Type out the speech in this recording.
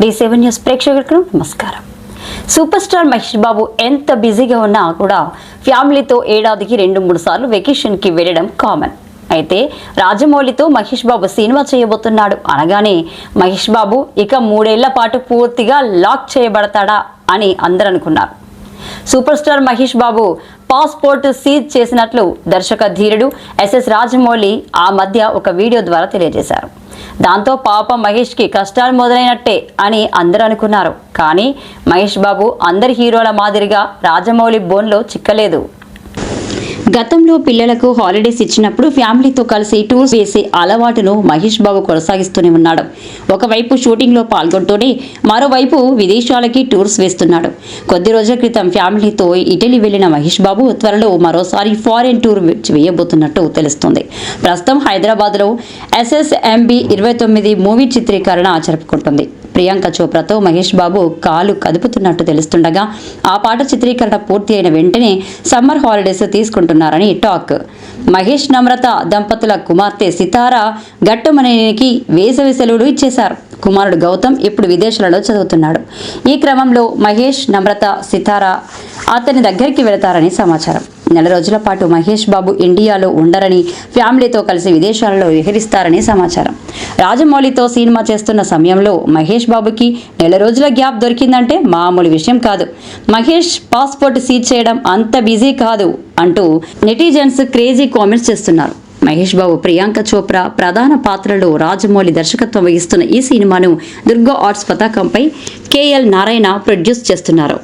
D seven news ప్రేక్షకులకు నమస్కారం. Super star Mahesh బాబు ఎంత బిజీగా ఉన్నా కూడా ఫ్యామిలీతో ఏడాదికి రెండు మూడు సార్లు వెకేషన్కి వెళ్ళడం కామన్ అయితే రాజమౌళితో మహేష్ బాబు సినిమా చేయబోతున్నాడు అనగానే మహేష్ బాబు ఇక మూడేళ్ళ పాటు పూర్తిగా లాక్ చేయబడతాడా అని అందరూ అనుకున్నారు. Super star Mahesh Babu passport seize చేసినట్లు దర్శక ధీరుడు ఎస్ఎస్ రాజమౌళి ఆ మధ్య ఒక వీడియో ద్వారా తెలియజేశారు. దాంతో పాప మహేష్కి కష్టాలు మొదలైనట్టే అని అందరూ అనుకున్నారు. కానీ మహేష్ బాబు అందరి హీరోల మాదిరిగా రాజమౌళి బోన్లో చిక్కలేదు. గతంలో పిల్లలకు హాలిడేస్ ఇచ్చినప్పుడు ఫ్యామిలీతో కలిసి టూర్స్ వేసే అలవాటును మహేష్ బాబు కొనసాగిస్తూనే ఉన్నాడు. ఒకవైపు షూటింగ్లో పాల్గొంటూనే మరోవైపు విదేశాలకి టూర్స్ వేస్తున్నాడు. కొద్ది రోజుల క్రితం ఫ్యామిలీతో ఇటలీ వెళ్ళిన మహేష్ బాబు త్వరలో మరోసారి ఫారెన్ టూర్ వేయబోతున్నట్టు తెలుస్తుంది. ప్రస్తుతం హైదరాబాద్లో ఎస్ఎస్ఎంబి ఇరవై తొమ్మిది మూవీ చిత్రీకరణ జరుపుకుంటుంది. ప్రియాంక చోప్రాతో మహేష్ బాబు కాలు కదుపుతున్నట్టు తెలుస్తుండగా ఆ పాట చిత్రీకరణ పూర్తి అయిన వెంటనే సమ్మర్ హాలిడేస్ తీసుకుంటున్నారని టాక్. మహేష్ నమ్రత దంపతుల కుమార్తె సితారా గట్టమనేనికి వేసవి సెలవులు ఇచ్చేశారు. కుమారుడు గౌతమ్ ఇప్పుడు విదేశాలలో చదువుతున్నాడు. ఈ క్రమంలో మహేష్ నమ్రత సితారా అతని దగ్గరికి వెళతారని సమాచారం. నెల రోజుల పాటు మహేష్ బాబు ఇండియాలో ఉండరని ఫ్యామిలీతో కలిసి విదేశాలలో విహరిస్తారని సమాచారం. రాజమౌళితో సినిమా చేస్తున్న సమయంలో మహేష్ బాబుకి నెల రోజుల గ్యాప్ దొరికిందంటే మామూలు విషయం కాదు. మహేష్ పాస్పోర్ట్ సీజ్ చేయడం అంత బిజీ కాదు అంటూ నెటిజన్స్ క్రేజీ కామెంట్స్ చేస్తున్నారు. మహేష్ బాబు ప్రియాంక చోప్రా ప్రధాన పాత్రలో రాజమౌళి దర్శకత్వం వహిస్తున్న ఈ సినిమాను దుర్గా ఆర్ట్స్ పతాకంపై కేఎల్ నారాయణ ప్రొడ్యూస్ చేస్తున్నారు.